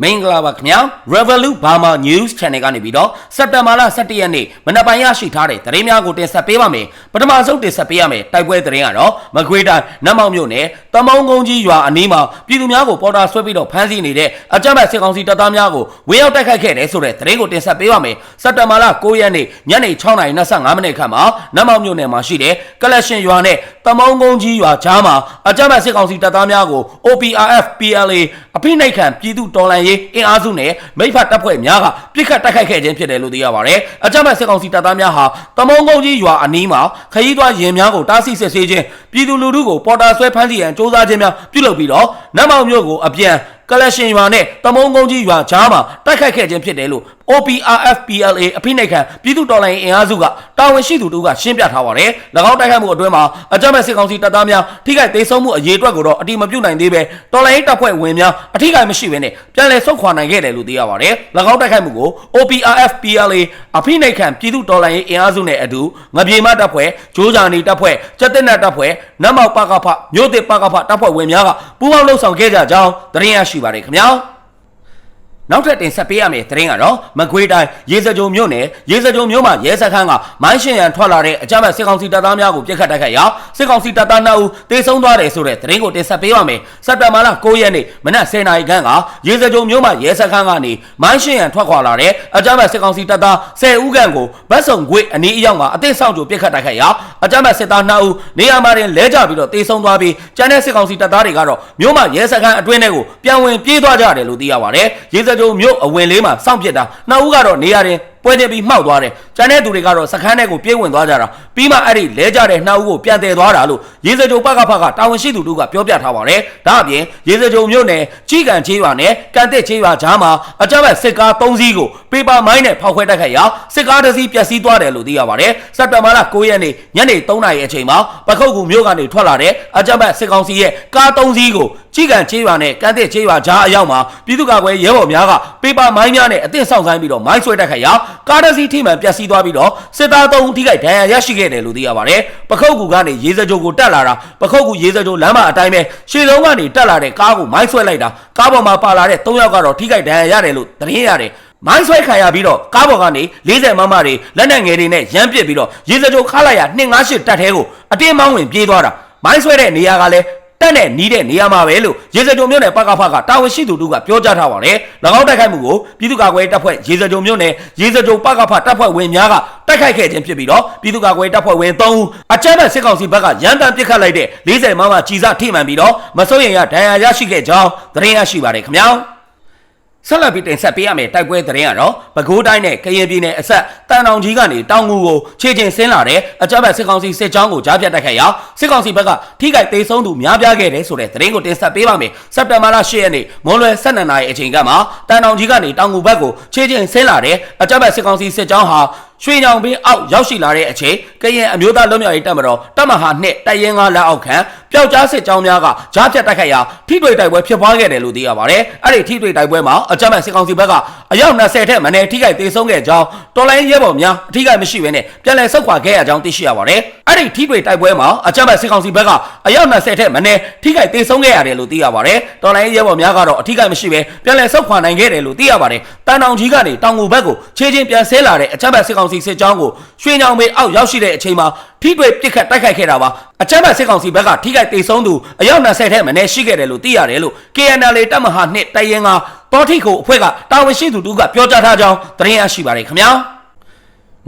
မင်္ဂလာပါခင်ဗျာ Revolut Burma News Channel ကနေပြီးတော့စက်တင်ဘာလ17ရက်နေ့မနက်ပိုင်းရရှိထားတဲ့သတင်းများကိုတင်ဆက်ပေးပါမယ်ပထမဆုံးတင်ဆက်ပေးရမယ်တိုက်ပွဲသတင်းကတော့မကွေးတိုင်းနတ်မောင်မြို့နယ်တမုံကုန်းကြီးရွာအနီးမှာပြည်သူများကိုပေါ်တာဆွဲပြီးတော့ဖမ်းဆီးနေတဲ့အကြမ်းဖက်စစ်ကောင်စီတပ်သားများကိုဝေရောက်တိုက်ခိုက်ခဲ့တယ်ဆိုတဲ့သတင်းကိုတင်ဆက်ပေးပါမယ်စက်တင်ဘာလ9ရက်နေ့ညနေ6:25မိနစ်ခန့်မှာနတ်မောင်မြို့နယ်မှာရှိတဲ့ကလရှင်ရွာနဲ့တမုံကုန်းကြီးရွာကြားမှာအကြမ်းဖက်စစ်ကောင်စီတပ်သားများကို OPRF PLA အဖိနှိတ်ခံပြည်သူတော်လှန်ရေးအင်အားစုနဲ့မိဖတ်တပ်ဖွဲ့များကပြစ်ခတ်တိုက်ခိုက်ခဲ့ခြင်းဖြစ်တယ်လို့သိရပါတယ်။အကြမ်းဖက်စစ်ကောင်စီတပ်သားများဟာတမုံကုန်းကြီးရွာအနီးမှာခရီးသွားရင်များကိုတားဆီးစစ်ဆေးခြင်းပြည်သူလူထုကိုပေါ်တာဆွဲဖမ်းဆီးရန်စ조사ခြင်းများပြုလုပ်ပြီးတော့နတ်မောင်မြို့ကိုအပြန် ကလရှင်ရွာနဲ့တမုံကုန်းကြီးရွာကြားမှာတိုက်ခိုက်ခဲ့ခြင်းဖြစ်တယ်လို့ OPRF PLA အဖိနှိတ်ခံပြည်သူတော်လှန်ရေးအင်အားစုကတာဝန်ရှိသူတို့ကရှင်းပြထားပါတယ်။၎င်းတိုက်ခိုက်မှုအတွင်းမှာအကြမ်းဖက်စစ်ကောင်စီတပ်သားများထိခိုက်ဒေဆုံးမှုအရေးအတွက်ကိုတော့အတိမပြုတ်နိုင်သေးပဲတော်လှန်ရေးတပ်ဖွဲ့ဝင်များအထိခိုက်မရှိဘဲနဲ့ပြန်လည်ဆုတ်ခွာနိုင်ခဲ့တယ်လို့သိရပါတယ်။၎င်းတိုက်ခိုက်မှုကို OPRF PLA အဖိနှိတ်ခံပြည်သူတော်လှန်ရေးအင်အားစုနဲ့အတူငပြေမတပ်ဖွဲ့ဂျိုးဂျာနီတပ်ဖွဲ့စက်တက်နတ်တပ်ဖွဲ့နတ်မောက်ပကဖမြို့သစ်ပကဖတပ်ဖွဲ့ဝင်များကပူးပေါင်းလှုပ်ဆောင်ခဲ့ကြကြောင်းသတင်းရရှိပါတယ်ခင်ဗျာ။ နောက်ထပ်တင်ဆက်ပေးရမယ့်သတင်းကတော့မကွေးတိုင်းရေစကြိုမြို့နယ်ရေစကြိုမြို့မှာရဲစခန်းကမိုင်းရှင်ရန်ထွက်လာတဲ့အကြမ်းဖက်စစ်ကောင်စီတပ်သားများကိုပြစ်ခတ်တိုက်ခိုက်ရာစစ်ကောင်စီတပ်သား2ဦးတေဆုံးသွားတယ်ဆိုတဲ့သတင်းကိုတင်ဆက်ပေးပါမယ်။စက်တင်ဘာလ9ရက်နေ့မနက်10:00နာရီခန့်ကရေစကြိုမြို့မှာရဲစခန်းကနေမိုင်းရှင်ရန်ထွက်ခွာလာတဲ့အကြမ်းဖက်စစ်ကောင်စီတပ်သား10ဦးခန့်ကိုဗတ်စုံခွေအနီးအရောက်မှာအသစ်ဆောင်ကြိုပြစ်ခတ်တိုက်ခိုက်ရာအကြမ်းဖက်စစ်သား2ဦးနေရာမှာတင်လဲကျပြီးတော့တေဆုံးသွားပြီးကျန်တဲ့စစ်ကောင်စီတပ်သားတွေကတော့မြို့မှာရဲစခန်းအတွင်းထဲကိုပြန်ဝင်ပြေးသွားကြတယ်လို့သိရပါတယ်။ရေစကြိုမြို့အဝင်လေးမှာစောင့်ပစ်တာနှစ်ဦးကတော့နေရာတင် ပွဲတင်ပြီးမှောက်သွားတယ်။ကျန်တဲ့သူတွေကတော့စခန်းထဲကိုပြေးဝင်သွားကြတာပြီးမှအဲ့ဒီလဲကြတဲ့နှစ်ဦးကိုပြန်တည်သွားတာလို့ရေစကြိုပကဖကတာဝန်ရှိသူတို့ကပြောပြထားပါတယ်။ဒါအပြင်ရေစကြိုမြို့နယ်ကြီးကန်ချေးရွာနဲ့ကန်တက်ချေးရွာကြားမှာအကြမ်းဖက်စစ်ကား၃စီးကိုပေပါမိုင်းနဲ့ဖောက်ခွဲတိုက်ခိုက်ရာစစ်ကားတစ်စီးပျက်စီးသွားတယ်လို့သိရပါတယ်။စက်တင်ဘာလ9ရက်နေ့ညနေ3နာရီအချိန်မှာပခုတ်ကူမြို့ကနေထွက်လာတဲ့အကြမ်းဖက်စစ်ကောင်စီရဲ့ကား၃စီးကိုကြီးကန်ချေးရွာနဲ့ကန်တက်ချေးရွာကြားအရောက်မှာပြည်သူ့ကာကွယ်ရဲဘော်များကပေပါမိုင်းများနဲ့အသင့်ဆောင်ဆိုင်ပြီးတော့မိုင်းဆွဲတိုက်ခိုက်ရာကားတစ်စီးထိမှန်ပျက်စီးသွားပြီးတော့စစ်သား၃ဦးထိခိုက်ဒဏ်ရာရရှိခဲ့တယ်လို့သိရပါတယ်။ပခုတ်ကူကနေရေစကြိုကိုတက်လာတာပခုတ်ကူရေစကြိုလမ်းမအတိုင်းပဲရှေ့လုံးကနေတက်လာတဲ့ကားကိုမိုင်းဆွဲလိုက်တာကားပေါ်မှာပါလာတဲ့၃ယောက်ကတော့ထိခိုက်ဒဏ်ရာရတယ်လို့သတင်းရတယ်။မိုင်းဆွဲခံရပြီးတော့ကားပေါ်ကနေ40မမတွေလက်နက်ငယ်တွေနဲ့ရမ်းပစ်ပြီးတော့ရေစကြိုခါလိုက်ရ258တက်သေးကိုအတင်းမောင်းဝင်ပြေးသွားတာမိုင်းဆွဲတဲ့နေရာကလည်း တက်နဲ့နီးတဲ့နေရာမှာပဲလို့ရေစကြုံမြို့နယ်ပကဖကတာဝန်ရှိသူတို့ကပြောကြားထားပါတယ်။၎င်းတိုက်ခိုက်မှုကိုပြည်သူ့ကာကွယ်တပ်ဖွဲ့ရေစကြုံမြို့နယ်ရေစကြုံပကဖတပ်ဖွဲ့ဝင်များကတိုက်ခိုက်ခဲ့ခြင်းဖြစ်ပြီးတော့ပြည်သူ့ကာကွယ်တပ်ဖွဲ့ဝင်3ဦးအကြမ်းဖက်စစ်ကောင်စီဘက်ကရန်တမ်းပစ်ခတ်လိုက်တဲ့40မမကြီးစားထိမှန်ပြီးတော့မစိုးရင်ရဒဏ်ရာရရှိခဲ့ကြောင်းသတင်းရရှိပါတယ်ခင်ဗျာ။ ဆက်လက်ပြီးတင်ဆက်ပေးရမယ့်တိုက်ပွဲသတင်းကတော့ပဲခူးတိုင်းနဲ့ကရင်ပြည်နယ်အဆက်တန်တောင်ကြီးကနေတောင်ငူကိုခြေကျင်ဆင်းလာတဲ့အကြမ်းဖက်စစ်ကောင်စီစစ်ကြောင်းကိုကြားပြတ်တိုက်ခိုက်ရာစစ်ကောင်စီဘက်ကထိခိုက်ဒေဆုံးသူများပြားခဲ့တယ်ဆိုတဲ့သတင်းကိုတင်ဆက်ပေးပါမယ်စက်တင်ဘာလ10ရက်နေ့မွန်လွယ်12နာရီအချိန်ကမှတန်တောင်ကြီးကနေတောင်ငူဘက်ကိုခြေကျင်ဆင်းလာတဲ့အကြမ်းဖက်စစ်ကောင်စီစစ်ကြောင်းဟာ ရွှေညောင်ပင်အောက်ရောက်ရှိလာတဲ့အချိန်ကရင်အမျိုးသားလွတ်မြောက်ရေးတပ်မတော်တပ်မဟာနှစ်တပ်ရင်းကားလက်အောက်ခံပျောက်ကြားစစ်ကြောင်းများကကြားဖြတ်တိုက်ခိုက်ရာထိတွေ့တိုက်ပွဲဖြစ်ပွားခဲ့တယ်လို့သိရပါတယ်။အဲ့ဒီထိတွေ့တိုက်ပွဲမှာအကြမ်းဖက်စစ်ကောင်စီဘက်ကအယောက်20ထက်မနည်းထိခိုက်ဒေဆုံးခဲ့ကြောင်းတော်လိုင်းရဲဘော်များအထိခိုက်မရှိဘဲနဲ့ပြန်လည်ဆုတ်ခွာခဲ့ရကြောင်းသိရှိရပါတယ်။အဲ့ဒီထိတွေ့တိုက်ပွဲမှာအကြမ်းဖက်စစ်ကောင်စီဘက်ကအယောက်20ထက်မနည်းထိခိုက်ဒေဆုံးခဲ့ရတယ်လို့သိရပါတယ်။တော်လိုင်းရဲဘော်များကတော့အထိခိုက်မရှိဘဲပြန်လည်ဆုတ်ခွာနိုင်ခဲ့တယ်လို့သိရပါတယ်။တန်တောင်ကြီးကနေတောင်ငူဘက်ကိုခြေချင်းပြန်ဆဲလာတဲ့အကြမ်းဖက်စစ်ကောင်စီစစ်ကြောင်းကိုရွှေညောင်မေအောက်ရောက်ရှိတဲ့အချိန်မှာထိတွေ့ပစ်ခတ်တိုက်ခိုက်ခဲ့တာပါအကြမ်းဖက်စစ်ကောင်စီဘက်ကထိခိုက်ဒေဆုံးသူအယောက်20ထက်မနည်းရှိခဲ့တယ်လို့သိရတယ်လို့ KNL တပ်မဟာနှစ်တိုင်ရင်ကတော်ထိကိုအဖွဲ့ကတာဝန်ရှိသူတူကပြောကြားထားကြောင်းသတင်းရရှိပါတယ်ခင်ဗျာ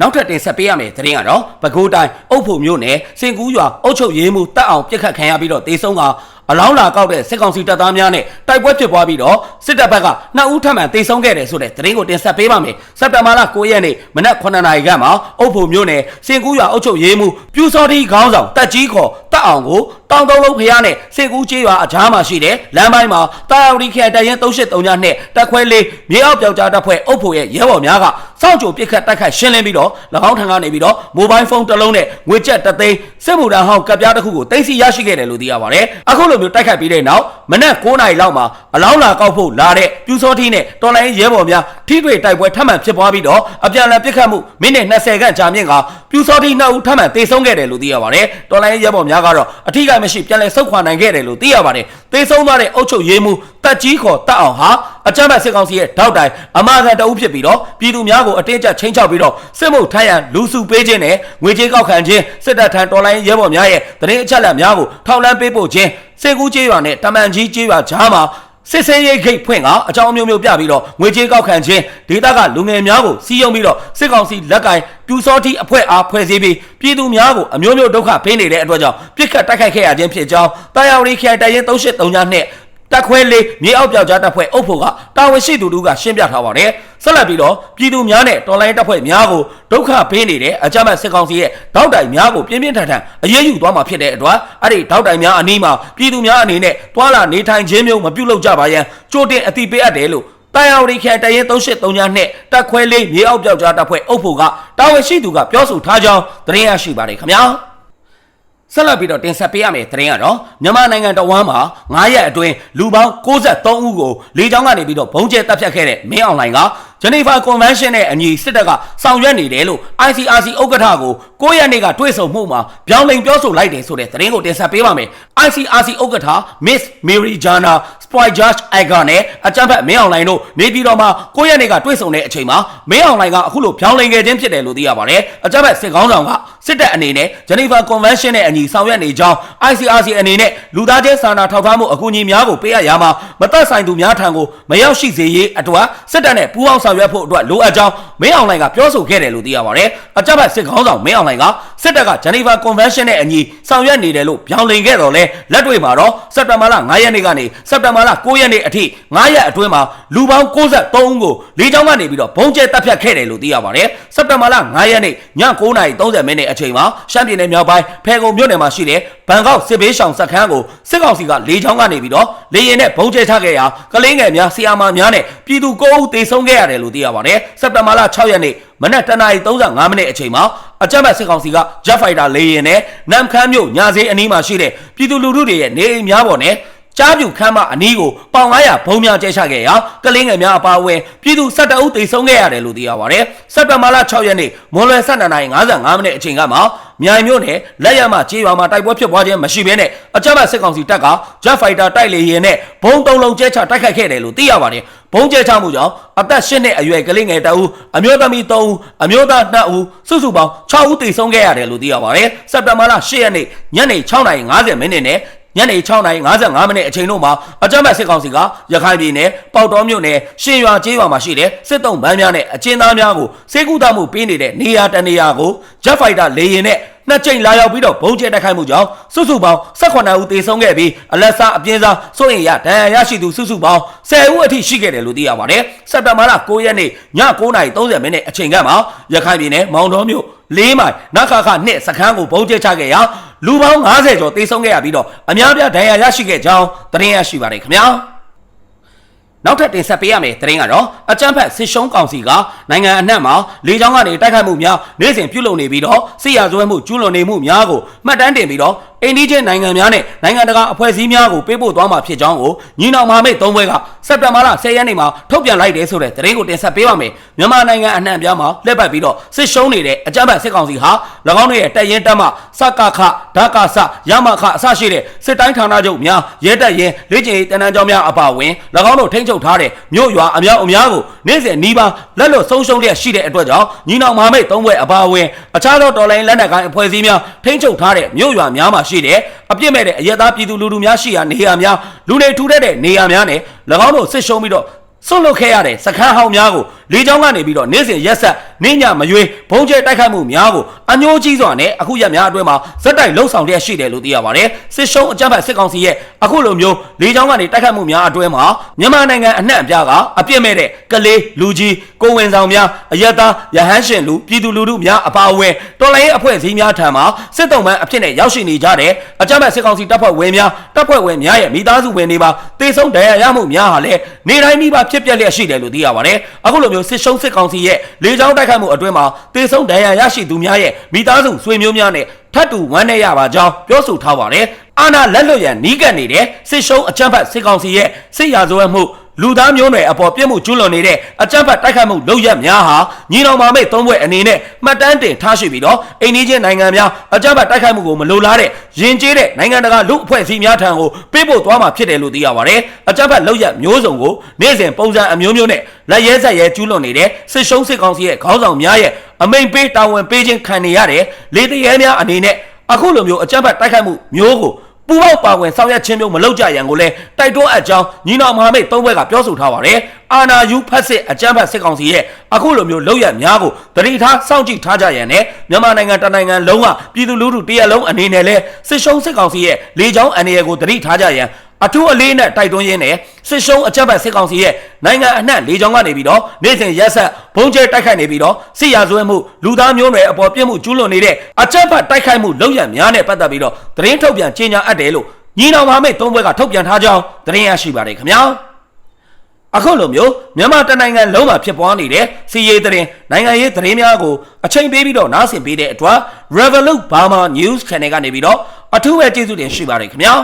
နောက်ထပ်တင်ဆက်ပေးရမယ့်သတင်းကတော့ပဲခူးတိုင်းအုပ်ဖို့မြို့နယ်စင်ကူးရွာအုပ်ချုပ်ရေးမှူးတပ်အောင်ပြစ်ခတ်ခံရပြီးတော့တေဆုံးကအလောင်းလာကောက်တဲ့စစ်ကောင်စီတပ်သားများနဲ့တိုက်ပွဲဖြစ်ပွားပြီးတော့စစ်တပ်ဘက်ကနှစ်ဦးထပ်မံတေဆုံးခဲ့တယ်ဆိုတဲ့သတင်းကိုတင်ဆက်ပေးပါမယ်။စက်တင်ဘာလ9ရက်နေ့မနက်9:00နာရီခန့်မှာအုပ်ဖို့မြို့နယ်စင်ကူးရွာအုပ်ချုပ်ရေးမှူးပြူစောတိခေါင်းဆောင်တက်ကြီးခေါ်တပ်အောင်ကိုတောင်တုံးလုံးဖျားနဲ့စင်ကူးကျေးရွာအကြားမှာရှိတဲ့လမ်းပိုင်းမှာတာယာဝတီခရိုင်တရင်383ညနဲ့တက်ခွဲလေးမြေအောက်ပြောက်ကြားတပ်ဖွဲ့အုပ်ဖို့ရဲ့ရဲဘော်များကစောင့်ကြိုပစ်ခတ်တိုက်ခတ်ရှင်းလင်းပြီးတော့၎င်းထံကနေပြီးတော့မိုဘိုင်းဖုန်းတစ်လုံးနဲ့ငွေကျပ်တစ်သိန်းစစ်မှုထမ်းဟောင်းကပ်ပြားတစ်ခုကိုတင်စီရရှိခဲ့တယ်လို့သိရပါတယ်။အခုလိုမျိုးတိုက်ခတ်ပြီးတဲ့နောက်မနက်9:00နာရီလောက်မှာအလောင်းလာကောက်ဖို့လာတဲ့ပြူစောထီးနဲ့တော်လိုင်းရဲဘော်များထိတွေ့တိုက်ပွဲထပ်မံဖြစ်ပွားပြီးတော့အပြန်အလှန်ပစ်ခတ်မှုမိနစ်20ခန့်ကြာမြင့်ကပြူစောထီးနှစ်ဦးထပ်မံတေဆုံးခဲ့တယ်လို့သိရပါတယ်။တော်လိုင်းရဲဘော်များကတော့အထီးကမမရှိပြန်လည်ဆုတ်ခွာနိုင်ခဲ့တယ်လို့သိရပါတယ်သေဆုံးသွားတဲ့အုပ်ချုပ်ရေးမှူးတက်ကြီးခေါ်တက်အောင်ဟာ အကြမ်းဖက်စစ်ကောင်စီရဲ့ထောက်တိုင်အမာခံတအုပ်ဖြစ်ပြီးတော့ပြည်သူများကိုအတင်းကျပ်ချင်းချောက်ပြီးတော့စစ်မှုထမ်းရန်လူစုပေးခြင်းနဲ့ငွေကြေးကောက်ခံခြင်းစစ်တပ်ထံတော်လိုင်းရဲဘော်များရဲ့တရင်အချက်လက်များကိုထောက်လန်းပေးပို့ခြင်းစေကူးကျေးရွာနဲ့တမန်ကြီးကျေးရွာကြားမှာစစ်ဆေးရေးဂိတ်ဖွင့်ကအကြောင်းအမျိုးမျိုးပြပြီးတော့ငွေကြေးကောက်ခံခြင်းဒေသကလူငယ်များကိုစီးရုံပြီးတော့စစ်ကောင်စီလက်ကင်ပြူစောတိအဖွဲ့အားဖွဲ့စည်းပြီးပြည်သူများကိုအမျိုးမျိုးဒုက္ခပေးနေတဲ့အတွက်ကြောင့်ပြစ်ခတ်တိုက်ခိုက်ခဲ့ရခြင်းဖြစ်ကြောင်းတာယာဝတီခရိုင်တိုင်ရင်383ညနဲ့ တက်ခွဲလေးမြေအောက်ပြောက်ကြားတပ်ဖွဲ့အုပ်ဖို့ကတာဝန်ရှိသူတို့ကရှင်းပြထားပါတယ်ဆက်လက်ပြီးတော့ပြည်သူများနဲ့တော်လိုင်းတပ်ဖွဲ့များကိုဒုက္ခပေးနေတဲ့အကြမ်းဖက်စစ်ကောင်စီရဲ့တောက်တိုင်များကိုပြင်းပြင်းထန်ထန်အရေးယူသွားမှာဖြစ်တဲ့အတွက်အဲ့ဒီတောက်တိုင်များအနီးမှာပြည်သူများအနေနဲ့တွာလာနေထိုင်ခြင်းမျိုးမပြုလုပ်ကြပါရန်ကြိုတင်အသိပေးအပ်တယ်လို့တာယာဝတီခရိုင်တိုင်ရင်383ညနဲ့တက်ခွဲလေးမြေအောက်ပြောက်ကြားတပ်ဖွဲ့အုပ်ဖို့ကတာဝန်ရှိသူကပြောဆိုထားကြောင်းသတင်းရရှိပါတယ်ခင်ဗျာ ဆက်လက်ပြီးတော့တင်ဆက်ပေးရမယ့်သတင်းကတော့မြန်မာနိုင်ငံတော်ဝန်မှာ9ရက်အတွင်းလူပေါင်း63ဦးကိုလေကြောင်းကနေပြီးတော့ဘုံကျဲတပ်ဖြတ်ခဲ့တဲ့မင်းအောင်လှိုင်ကဂျနီဗာကွန်ဗင်းရှင်းနဲ့အညီစစ်တပ်ကဆောင်ရွက်နေတယ်လို့ ICRC ဥက္ကဋ္ဌကို9ရက်နေ့ကတွေ့ဆုံမှုမှာပြောင်းလဲပြောဆိုလိုက်တယ်ဆိုတဲ့သတင်းကိုတင်ဆက်ပေးပါမယ် ICRC ဥက္ကဋ္ဌ Miss Mary Jana Spoil Judge Aga နဲ့အကြမ်းဖက်မင်းအောင်လှိုင်တို့နေပြည်တော်မှာ9ရက်နေ့ကတွေ့ဆုံတဲ့အချိန်မှာမင်းအောင်လှိုင်ကအခုလိုပြောင်းလဲခဲ့ခြင်းဖြစ်တယ်လို့သိရပါတယ်အကြမ်းဖက်စစ်ကောင်းဆောင်ကစစ်တပ်အနေနဲ့ဂျနီဗာကွန်ဗင်းရှင်းနဲ့အညီဆောင်ရွက်နေကြောင်း ICRC အနေနဲ့လူသားချင်းစာနာထောက်ထားမှုအကူအညီများကိုပေးရရမှာမသက်ဆိုင်သူများထံကိုမရောက်ရှိစေရေးအတွက်စစ်တပ်နဲ့ပူးပေါင်းဆောင်ရွက်ဖို့အတွက်လိုအပ်ကြောင်းမင်းအောင်လှိုင်ကပြောဆိုခဲ့တယ်လို့သိရပါတယ်အကြမ်းဖက်စစ်ကောင်းဆောင်မင်းအောင်လှိုင်က စစ်တပ်ကဂျနီဗာကွန်ဗင်းရှင်းနဲ့အညီဆောင်ရွက်နေတယ်လို့ပြောင်းလဲခဲ့တော့လဲလက်တွေ့မှာတော့စက်တဘာလ9ရက်နေ့ကနေစက်တဘာလ9ရက်နေ့အထိ9ရက်အတွင်းမှာလူပေါင်း63ဦးကိုလေကြောင်းကနေပြီးတော့ဘုံကျဲတပ်ဖြတ်ခဲ့တယ်လို့သိရပါတယ်စက်တဘာလ9ရက်နေ့ည9:30မိနစ်အချိန်မှာရှမ်းပြည်နယ်မြောက်ပိုင်းဖဲခုံမြို့နယ်မှာရှိတဲ့ဘန်ကောက်စစ်ဘေးရှောင်စခန်းကိုစစ်ကောင်စီကလေကြောင်းကနေပြီးတော့လေရင်နဲ့ဘုံကျဲချခဲ့ရာကလင်းငယ်များဆီယာမာများနဲ့ပြည်သူ9ဦးသေဆုံးခဲ့ရတယ်လို့သိရပါတယ်စက်တဘာလ6ရက်နေ့မနက်တနာရီ35မိနစ်အချိန်မှာ အကြမ်းဖက်စစ်ကောင်စီက Jet Fighter လေယာဉ်နဲ့နမ်ခမ်းမြို့ညာဈေးအနီးမှာရှိတဲ့ပြည်သူလူထုတွေရဲ့နေအိမ်များပေါ်နဲ့ ကြားပြူခမ်းမအနီးကိုပေါင်900ဘုံများကျဲချခဲ့ရာကလင်းငယ်များအပါအဝင်ပြည်သူ12ဦးသေဆုံးခဲ့ရတယ်လို့သိရပါတယ်စက်တဘာလ6ရက်နေ့မွန်လွယ်12နာရီ55မိနစ်အချိန်ကမှမြိုင်မြို့နယ်လက်ရမကြေးရွာမှာတိုက်ပွဲဖြစ်ပွားခြင်းမရှိဘဲနဲ့အကြမ်းဖက်စစ်ကောင်စီတပ်က Jet Fighter တိုက်လေယာဉ်နဲ့ဘုံသုံးလုံးကျဲချတိုက်ခိုက်ခဲ့တယ်လို့သိရပါတယ်ဘုံကျဲချမှုကြောင့်အသက်၈နှစ်အရွယ်ကလေးငယ်တအူးအမျိုးသမီး3ဦးအမျိုးသား2ဦးစုစုပေါင်း6ဦးသေဆုံးခဲ့ရတယ်လို့သိရပါတယ်စက်တဘာလ10ရက်နေ့ညနေ6:50မိနစ်နဲ့ ညနေ6:55မိနစ်အချိန်တို့မှာအကြမ်းဖက်စစ်ကောင်စီကရခိုင်ပြည်နယ်ပေါက်တော်မြို့နယ်ရှင်ရွာကျေးရွာမှာရှိတဲ့စစ်တုံးဗန်းများနဲ့အကျဉ်းသားများကိုစေကူတာမှုပေးနေတဲ့နေရာတနေရာကို Jet Fighter လေယာဉ်နဲ့နှစ်ကြိမ်လာရောက်ပြီးတော့ဘုံကျဲတိုက်ခိုက်မှုကြောင့်စုစုပေါင်း18ဦးသေဆုံးခဲ့ပြီးအလက်စားအပြင်းစားစိုးရင်ရဒဏ်ရာရရှိသူစုစုပေါင်း10ဦးအထိရှိခဲ့တယ်လို့သိရပါတယ်စက်တဘာလ9ရက်နေ့ည9:30မိနစ်အချိန်ကမှရခိုင်ပြည်နယ်မောင်တော်မြို့လေးမိုင်နခခနှစ်စခန်းကိုဘုံကျဲချခဲ့ရာ လူပေါင်း90ကျော်သေဆုံးခဲ့ရပြီးတော့အများပြားဒဏ်ရာရရှိခဲ့ကြောင်းသတင်းရရှိပါတယ်ခင်ဗျာနောက်ထပ်တင်ဆက်ပေးရမယ့်သတင်းကတော့အကြမ်းဖက်စစ်ရှုံးကောင်စီကနိုင်ငံအနှံ့မှာလေကြောင်းကနေတိုက်ခိုက်မှုများနေ့စဉ်ပြုလုပ်နေပြီးတော့စစ်ရာဇဝဲမှုကျူးလွန်နေမှုများကိုမှတ်တမ်းတင်ပြီးတော့ အိန္ဒိချင်းနိုင်ငံများနဲ့နိုင်ငံတကာအဖွဲ့အစည်းများကိုပေးပို့သွားမှာဖြစ်ကြောင်းကိုညီနောင်မဟာမိတ်သုံးဘွဲကစက်တင်ဘာလ10ရက်နေ့မှာထုတ်ပြန်လိုက်တယ်ဆိုတဲ့သတင်းကိုတင်ဆက်ပေးပါမယ်မြန်မာနိုင်ငံအနှံ့ပြားမှာလက်ပတ်ပြီးတော့စစ်ရှုံးနေတဲ့အကြမ်းဖက်စစ်ကောင်စီဟာ၎င်းတို့ရဲ့တပ်ရင်းတပ်မှစကခဓာကဆရမခအစရှိတဲ့စစ်တိုင်းဌာနချုပ်များရဲတပ်ရင်းလေ့ကျင့်ရေးတန်းတန်းကျောင်းများအပါအဝင်၎င်းတို့ထိန်းချုပ်ထားတဲ့မြို့ရွာအများအများကိုနေ့စဉ်နီးပါးလက်လွတ်ဆုံးရှုံးလျက်ရှိတဲ့အတွက်ကြောင့်ညီနောင်မဟာမိတ်သုံးဘွဲအပါအဝင်အခြားသောတော်လိုင်းလက်နက်ကိုင်အဖွဲ့အစည်းများထိန်းချုပ်ထားတဲ့မြို့ရွာများမှာရှိတဲ့အပြစ်မဲ့တဲ့အရက်သားပြည်သူလူထုများရှိရာနေရာများလူနေထူထပ်တဲ့နေရာများနဲ့၎င်းတို့စစ်ရှုံးပြီးတော့ဆွတ်လွတ်ခဲ့ရတဲ့စခန်းဟောင်းများကိုလေကြောင်းကနေပြီးတော့နေ့စဉ်ရက်ဆက် နေညမရွေးဘုံကျဲတိုက်ခိုက်မှုများကိုအညိုးကြီးစွာနဲ့အခုရက်များအတွင်းမှာဇက်တိုက်လှုပ်ဆောင်လျက်ရှိတယ်လို့သိရပါတယ်စစ်ရှုံးအကြမ်းဖက်စစ်ကောင်စီရဲ့အခုလိုမျိုးလေကြောင်းကနေတိုက်ခိုက်မှုများအတွင်းမှာမြန်မာနိုင်ငံအနှံ့အပြားကအပြစ်မဲ့တဲ့ကလေးလူကြီးကိုဝင်ဆောင်များအရက်သားရဟန်းရှင်လူပြည်သူလူထုများအပါအဝင်တော်လိုင်းရေးအဖွဲ့အစည်းများထံမှာစစ်တုံးပန်းအဖြစ်နဲ့ရောက်ရှိနေကြတဲ့အကြမ်းဖက်စစ်ကောင်စီတပ်ဖွဲ့ဝင်များတပ်ဖွဲ့ဝင်များရဲ့မိသားစုဝင်တွေပါတေဆုံးဒဏ်ရာရမှုများဟာလည်းနေတိုင်းမိဘဖြစ်ပျက်လျက်ရှိတယ်လို့သိရပါတယ်အခုလိုမျိုးစစ်ရှုံးစစ်ကောင်စီရဲ့လေကြောင်းတိုက်ခိုက်မှုအတွင်းမှာတေဆုံးဒဏ်ရာရရှိသူများရဲ့မိသားစုဆွေမျိုးများနဲ့ထပ်တူဝမ်းနည်းရပါကြောင်းပြောဆိုထားပါတယ်အာနာလက်လွတ်ရန်နီးကပ်နေတဲ့စစ်ရှုံးအကြမ်းဖက်စစ်ကောင်စီရဲ့စစ်ရာဇဝတ်မှု လူသားမျိုးနွယ်အပေါ်ပြစ်မှုကျူးလွန်နေတဲ့အကြမ်းဖက်တိုက်ခိုက်မှုလုပ်ရက်များဟာညီတော်မာမိတ်သုံးဘွဲ့အနေနဲ့မှတ်တမ်းတင်ထားရှိပြီးတော့အိန္ဒိချင်းနိုင်ငံများအကြမ်းဖက်တိုက်ခိုက်မှုကိုမလိုလားတဲ့ယဉ်ကျေးတဲ့နိုင်ငံတကာလူအဖွဲ့အစည်းများထံကိုပေးပို့သွားမှာဖြစ်တယ်လို့သိရပါတယ်အကြမ်းဖက်လုပ်ရက်မျိုးစုံကိုနေ့စဉ်ပုံစံအမျိုးမျိုးနဲ့လက်ရဲဆက်ရဲကျူးလွန်နေတဲ့စစ်ရှုံးစစ်ကောင်စီရဲ့ခေါင်းဆောင်များရဲ့အမိန်ပေးတာဝန်ပေးခြင်းခံနေရတဲ့လေတရဲများအနေနဲ့အခုလိုမျိုးအကြမ်းဖက်တိုက်ခိုက်မှုမျိုးကို ပူပေါက်ပါဝင်ဆောင်ရွက်ခြင်းမျိုးမလုပ်ကြရန်ကိုလည်းတိုက်တွန်းအပ်ကြောင်းညီနောင်မဟာမိတ်သုံးဘက်ကပြောဆိုထားပါတယ်။အာနာယူဖက်စစ်အကြမ်းဖက်စစ်ကောင်စီရဲ့အခုလိုမျိုးလုပ်ရများကိုတတိထားစောင့်ကြည့်ထားကြရန်နဲ့မြန်မာနိုင်ငံတနိုင်ငံလုံးကပြည်သူလူထုတရက်လုံးအနေနဲ့လဲစစ်ရှုံးစစ်ကောင်စီရဲ့လေကြောင်းအနေရကိုတတိထားကြရန် အထူးအလေးနဲ့တိုက်တွန်းရင်းနဲ့စစ်ရှုံးအကြမ်းဖက်စစ်ကောင်စီရဲ့နိုင်ငံအနှံ့လေကြောင်းကနေပြီးတော့နေ့စဉ်ရက်ဆက်ဘုံကျဲတိုက်ခိုက်နေပြီးတော့စစ်ရာဇဝဲမှုလူသားမျိုးနွယ်အပေါ်ပြစ်မှုကျူးလွန်နေတဲ့အကြမ်းဖက်တိုက်ခိုက်မှုလုပ်ရများနဲ့ပတ်သက်ပြီးတော့သတင်းထုတ်ပြန်ကြေညာအပ်တယ်လို့ညီနောင်မဟာမိတ်သုံးဘွဲကထုတ်ပြန်ထားကြောင်းသတင်းရရှိပါတယ်ခင်ဗျာအခုလိုမျိုးမြန်မာတနိုင်ငံလုံးမှာဖြစ်ပွားနေတဲ့စီရေးသတင်းနိုင်ငံရေးသတင်းများကိုအချိန်ပေးပြီးတော့နားဆင်ပေးတဲ့အတွက် Revolut Burma News Channel ကနေပြီးတော့အထူးပဲကျေးဇူးတင်ရှိပါတယ်ခင်ဗျာ